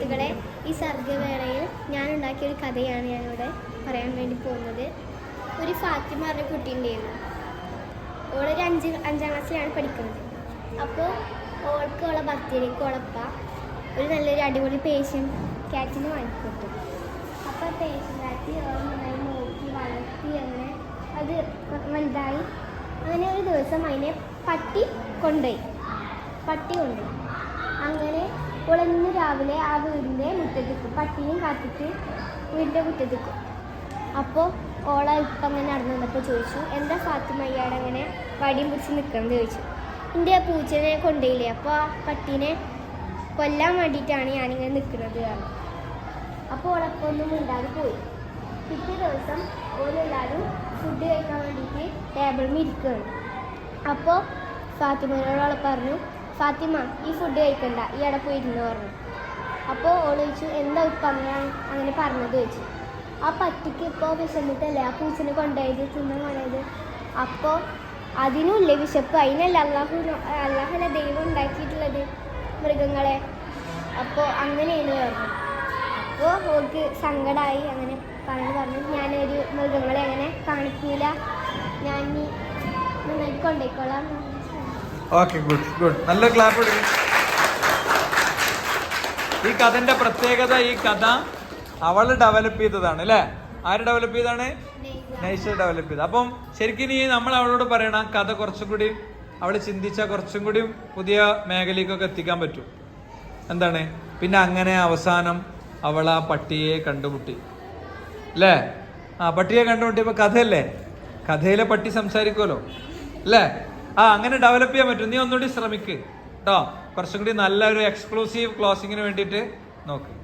സുഹൃത്തുക്കളെ ഈ സർഗവേളയിൽ ഞാൻ ഉണ്ടാക്കിയ ഒരു കഥയാണ് ഞാനിവിടെ പറയാൻ വേണ്ടി പോകുന്നത്. ഒരു ഫാത്തിമ പറഞ്ഞ കുട്ടി ഉണ്ടായിരുന്നു ഓളൊരു അഞ്ച് അഞ്ചാം ക്ലാസ്സിലാണ് പഠിക്കുന്നത്. അപ്പോൾ ഓൾക്ക് ഓളെ ഭക്തിയിലേക്ക് ഓളപ്പ ഒരു നല്ലൊരു അടിപൊളി പേഷ്യൻ ക്യാറ്റിന് വാങ്ങിക്കൊടുത്തു. അപ്പോൾ പേഷ്യൻ ക്യാറ്റ് ഓളെ നന്നായി നോക്കി വളർത്തി അങ്ങനെ അത് വലുതായി. അങ്ങനെ ഒരു ദിവസം അതിനെ പട്ടി കൊണ്ടുപോയി. പട്ടി കൊണ്ടുപോയി. അങ്ങനെ ഓളെന്ന് രാവിലെ ആ വീടിന്റെ മുറ്റത്തേക്കും പട്ടിയും കാത്തിട്ട് വീടിന്റെ മുറ്റത്തേക്കും. അപ്പോൾ ഓളെ ഇപ്പം അങ്ങനെ നടന്നു വന്നപ്പോൾ ചോദിച്ചു എന്താ ഫാത്തിമ അങ്ങനെ വടിയും പിടിച്ച് നിൽക്കുന്നത് ചോദിച്ചു. എന്റെ പൂച്ചനെ കൊണ്ടുപോയില്ലേ അപ്പോൾ ആ പട്ടീനെ കൊല്ലാൻ വേണ്ടിയിട്ടാണ് ഞാനിങ്ങനെ നിൽക്കുന്നത് കാരണം അപ്പോൾ ഓളപ്പം ഒന്നും മിണ്ടാതെ പോയി. പിറ്റേ ദിവസം ഓരെല്ലാവരും ഫുഡ് കഴിക്കാൻ വേണ്ടിയിട്ട് ടേബിളിൽ ഇരിക്കുകയാണ്. അപ്പോൾ ഫാത്തിമയോട് പറഞ്ഞു ഫാത്തിമ ഈ ഫുഡ് കഴിക്കണ്ട ഈ അവിടെ പോയി ഇരുന്ന് പറഞ്ഞു. അപ്പോൾ ഓൾ ചോദിച്ചു എന്താ ഇപ്പം അങ്ങനെ അങ്ങനെ പറഞ്ഞത്? ചോദിച്ചു. ആ പട്ടിക്ക് ഇപ്പോൾ വിശന്നിട്ടല്ലേ ആ പൂച്ചനെ കൊണ്ടുപോയത് തിന്നു കൊണ്ടുപോയത്? അപ്പോൾ അതിനുമില്ലേ വിശപ്പ്? അതിനല്ല അള്ളാഹു അള്ളാഹല്ല ദൈവം ഉണ്ടാക്കിയിട്ടുള്ളത് മൃഗങ്ങളെ. അപ്പോൾ അങ്ങനെയാണ് പറഞ്ഞു. അപ്പോൾ ഓൾക്ക് സങ്കടമായി അങ്ങനെ പറഞ്ഞു പറഞ്ഞു ഞാനൊരു മൃഗങ്ങളെ അങ്ങനെ കാണിക്കൂല? ഞാൻ നന്നായിട്ട് കൊണ്ടുപോയിക്കോളാം. ഓക്കെ ഗുഡ് ഗുഡ് നല്ല ക്ലാപ്പ് ഈ കഥന്റെ പ്രത്യേകത ഈ കഥ അവൾ ഡെവലപ്പ് ചെയ്തതാണ് അല്ലേ? ആര് ഡെവലപ്പ് ചെയ്താണ്? നൈസ ഡെവലപ്പ് ചെയ്ത് അപ്പം ശരിക്കും ഈ നമ്മൾ അവളോട് പറയണം കഥ കുറച്ചും കൂടി അവൾ ചിന്തിച്ച കുറച്ചും കൂടി പുതിയ മേഖലയ്ക്കൊക്കെ എത്തിക്കാൻ പറ്റും. എന്താണ്? പിന്നെ അങ്ങനെ അവസാനം അവൾ ആ പട്ടിയെ കണ്ടുമുട്ടി. അല്ലേ? ആ പട്ടിയെ കണ്ടുമുട്ടിയപ്പോൾ കഥയല്ലേ? കഥയിലെ പട്ടി സംസാരിക്കുമല്ലോ അല്ലേ? ആ അങ്ങനെ ഡെവലപ്പ് ചെയ്യാൻ പറ്റും. നീ ഒന്നുകൂടി ശ്രമിക്ക്. കേട്ടോ കുറച്ചും കൂടി നല്ലൊരു എക്സ്ക്ലൂസീവ് ക്ലോസിങ്ങിന് വേണ്ടിയിട്ട് നോക്ക്.